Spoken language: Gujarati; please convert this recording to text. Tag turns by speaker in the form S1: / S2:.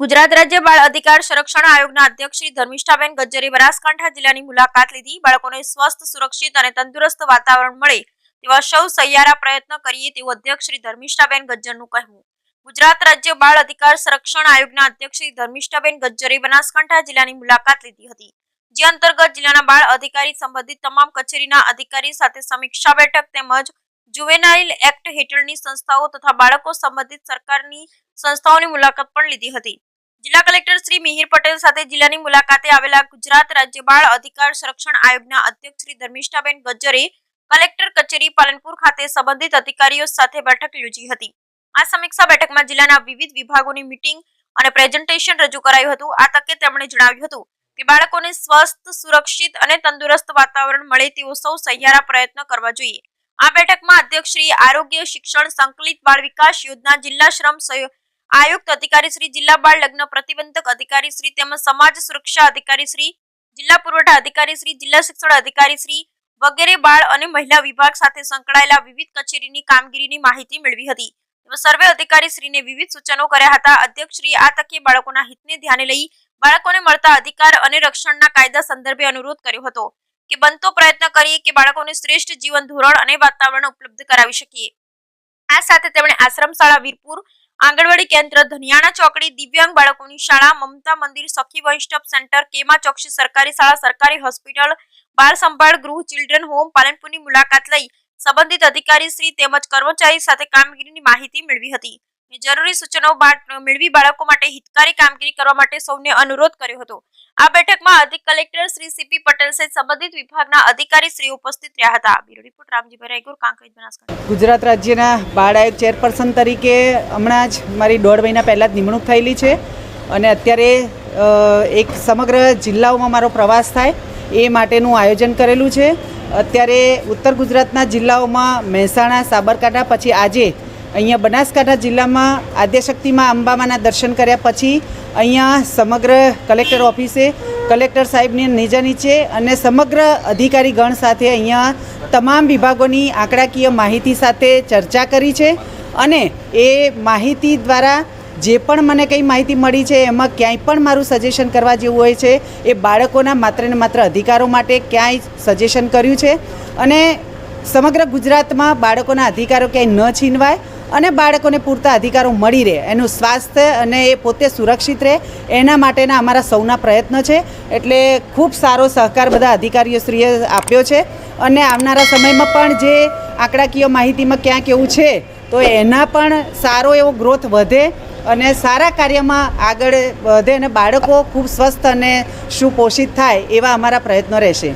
S1: ગુજરાત રાજ્ય બાળ અધિકાર સંરક્ષણ આયોગના અધ્યક્ષ શ્રી ધર્મિષ્ઠાબેન ગજ્જરે બનાસકાંઠા જિલ્લાની મુલાકાત લીધી. બાળકોને સ્વસ્થ, સુરક્ષિત અને તંદુરસ્ત વાતાવરણ મળે તેવા સૌ સહિયારા પ્રયત્ન કરીએ તેવું અધ્યક્ષ શ્રી ધર્મિષ્ઠાબેન ગજ્જરનું કહેવું. ગુજરાત રાજ્ય બાળ અધિકાર સંરક્ષણ આયોગના અધ્યક્ષ શ્રી ધર્મિષ્ઠાબેન ગજ્જરે બનાસકાંઠા જિલ્લાની મુલાકાત લીધી હતી. જે અંતર્ગત જિલ્લાના બાળ અધિકારી સંબંધિત તમામ કચેરીના અધિકારી સાથે સમીક્ષા બેઠક તેમજ જુવેનાઇલ એક્ટ હેઠળની સંસ્થાઓ તથા બાળકો સંબંધિત સરકારની સંસ્થાઓની મુલાકાત પણ લીધી હતી. જિલ્લા કલેક્ટર શ્રી મિહિર પટેલ સાથે જિલ્લાની મુલાકાતે આવેલા ગુજરાત રાજ્ય બાળ અધિકાર સંરક્ષણ આયોગના અધ્યક્ષ શ્રી ધર્મિષ્ઠાબેન ગજ્જરે કલેક્ટર કચેરી પાલનપુર ખાતે સંબંધિત અધિકારીઓ સાથે બેઠક યોજી હતી. આ સમીક્ષા બેઠકમાં જિલ્લાના વિવિધ વિભાગોની મિટિંગ અને પ્રેઝન્ટેશન રજૂ કરાયું હતું. આ તકે તેમણે જણાવ્યું હતું કે બાળકોને સ્વસ્થ, સુરક્ષિત અને તંદુરસ્ત વાતાવરણ મળે તેવો સૌ સહિયારા પ્રયત્ન કરવા જોઈએ. આ બેઠકમાં અધ્યક્ષ શ્રી આરોગ્ય શિક્ષણ સંકલિત બાળ વિકાસ યોજના જિલ્લા શ્રમ સહયોગ આયુક્ત અધિકારી શ્રી, જિલ્લા બાળ લગ્ન પ્રતિબંધક અધિકારી શ્રી તેમજ સમાજ સુરક્ષા અધિકારી શ્રી, જિલ્લા પુરવઠા અધિકારી શ્રી, જિલ્લા શિક્ષણ અધિકારી શ્રી વગેરે બાળ અને મહિલા વિભાગ સાથે સંકળાયેલા વિવિધ કચેરીની કામગીરીની માહિતી મેળવી હતી. સર્વે અધિકારી શ્રીને વિવિધ સૂચનો કર્યા હતા. અધ્યક્ષ શ્રી આ તકે બાળકોના હિતને ધ્યાને લઈ બાળકોને મળતા અધિકાર અને રક્ષણના કાયદા સંદર્ભે અનુરોધ કર્યો હતો કે બનતો પ્રયત્ન કરીએ કે બાળકોને શ્રેષ્ઠ જીવન ધોરણ અને વાતાવરણ ઉપલબ્ધ કરાવી શકીએ. આ સાથે તેમણે આશ્રમ શાળા વીરપુર આંગણવાડી કેન્દ્ર ધનિયાણા ચોકડી દિવ્યાંગ બાળકોની શાળા, મમતા મંદિર, સખી વન સેન્ટર, કેમા ચોકસી સરકારી શાળા, સરકારી હોસ્પિટલ, બાળ સંભાળ ગૃહ, ચિલ્ડ્રન હોમ, પાલનપુરની મુલાકાત લઈ સંબંધિત અધિકારી શ્રી તેમજ કર્મચારી સાથે કામગીરીની માહિતી મેળવી હતી. જરૂરી સૂચનો મેળવી બાળકો માટે હિતકારી કામગીરી કરવા માટે સૌને અનુરોધ કર્યો હતો. આ બેઠકમાં અધિક કલેક્ટર શ્રી સીપી પટેલ સહિત સંબંધિત વિભાગના અધિકારી શ્રી ઉપસ્થિત રહ્યા હતા. બ્યુરો રિપોર્ટ રામજી ભરાઈગુર કાંકરેજ, બનાસકાંઠા.
S2: ગુજરાત રાજ્યના બાળ આયોગ ચેરપર્સન તરીકે હમણાં જ મારી દોઢ મહિના પહેલાં જ નિમણૂક થયેલી છે અને અત્યારે એક સમગ્ર જિલ્લાઓમાં મારો પ્રવાસ થાય એ માટેનું આયોજન કરેલું છે. અત્યારે ઉત્તર ગુજરાતના જિલ્લાઓમાં મહેસાણા, સાબરકાંઠા, પછી આજે અહીંયા બનાસકાંઠા જિલ્લામાં આદ્યશક્તિમાં અંબામાના દર્શન કર્યા પછી અહીંયા સમગ્ર કલેક્ટર ઓફિસે, કલેક્ટર સાહેબની નીચે નીચે અને સમગ્ર અધિકારી ગણ સાથે અહીંયા તમામ વિભાગોની આંકડાકીય માહિતી સાથે ચર્ચા કરી છે અને એ માહિતી દ્વારા જે પણ મને કંઈ માહિતી મળી છે, એમાં ક્યાંય પણ મારું સજેશન કરવા જેવું હોય છે, એ બાળકોના માત્ર ને માત્ર અધિકારો માટે ક્યાંય સજેશન કર્યું છે અને સમગ્ર ગુજરાતમાં બાળકોના અધિકારો ક્યાંય ન છીનવાય. અને બાળકોને પૂરતા અધિકારો મળી રહે. એનું સ્વાસ્થ્ય અને એ પોતે સુરક્ષિત રહે, એના માટેના અમારા સૌના પ્રયત્ન છે. એટલે ખૂબ સારો સહકાર બધા અધિકારીઓશ્રીએ આપ્યો છે. અને આવનારા સમયમાં પણ જે આંકડાકીય માહિતીમાં ક્યાંક એવું છે, તો એના પણ સારો એવો ગ્રોથ વધે અને સારા કાર્યમાં આગળ વધે અને બાળકો ખૂબ સ્વસ્થ અને સુપોષિત થાય એવા અમારા પ્રયત્નો રહેશે.